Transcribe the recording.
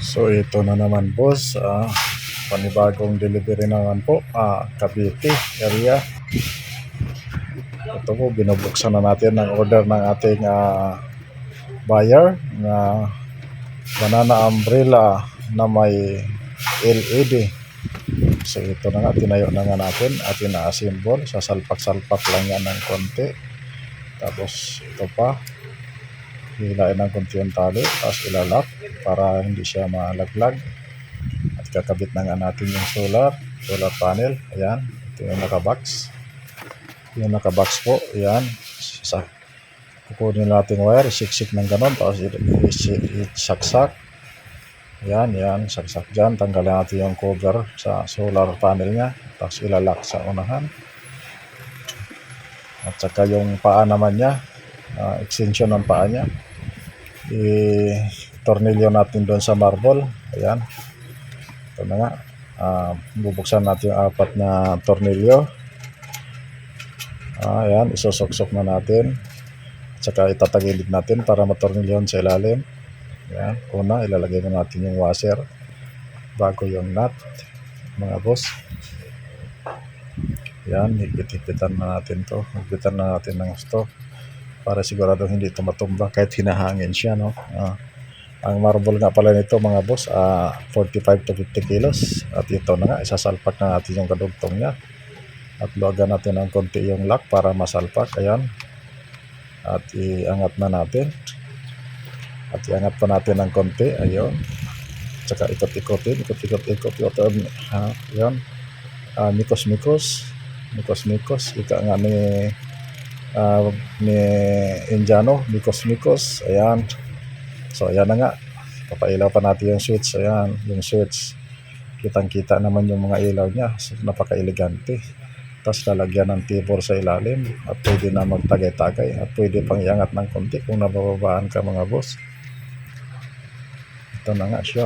So ito na naman boss, ah, panibagong delivery naman po, ah, Cavite area. Ito po, binubuksan na natin ang order ng ating ah, buyer na banana umbrella na may LED. So ito na nga, tinayo na nga natin at ina-assemble. Sasalpak-salpak lang yan ng konti. Tapos ito pa, hilain ng konti yung tali, tapos ilalak para hindi siya malaglag. At kakabit na nga natin yung solar, solar panel. Ayan, ito yung nakabox. Yung nakabox po, ayan. Sa, kukunin natin wire, siksik ng ganon, tapos isaksak. Ayan, yan, saksak dyan. Tanggalin natin yung cover sa solar panel niya. Tapos ilalak sa unahan. At saka yung paa naman niya, ah, extension ng paa niya. I-tornilyo natin doon sa marble. Ayan. Ito na nga. Ah, bubuksan natin yung apat na tornilyo. Ah, ayan, isosoksok na natin. At saka itatagilid natin para matornilyon sa ilalim. Ayan, una ilalagay na natin yung washer bago yung nut, mga boss. Ayan, higpit-higpitan na natin to. Higpitan na natin ng gusto para sigurado hindi ito matumba kahit hinahangin siya, no? Ah, ang marble nga pala nito mga boss, ah, 45 to 50 kilos. At ito na nga, isasalpak na natin yung kadugtong niya. At luwagan natin ng konti yung lock para masalpak. Ayan. At iangat na natin. At iangat pa natin ng konti. Ayun. Tsaka ikot-ikotin. Ikot-ikot-ikot. Ikot, ha, yun. Ah, mikos-mikos. Mikos-mikos. Ika nga ni ah, ni Indiano. Mikos-mikos. Ayan. So, ayan na nga. Papailaw pa natin yung switch. Ayan. Yung switch. Kitang-kita naman yung mga ilaw niya. So, napaka-elegante. Tapos lalagyan ng tibor sa ilalim at pwede na magtagay-tagay at pwede pang iangat ng konti kung nabababaan ka mga boss. Ito na nga siya.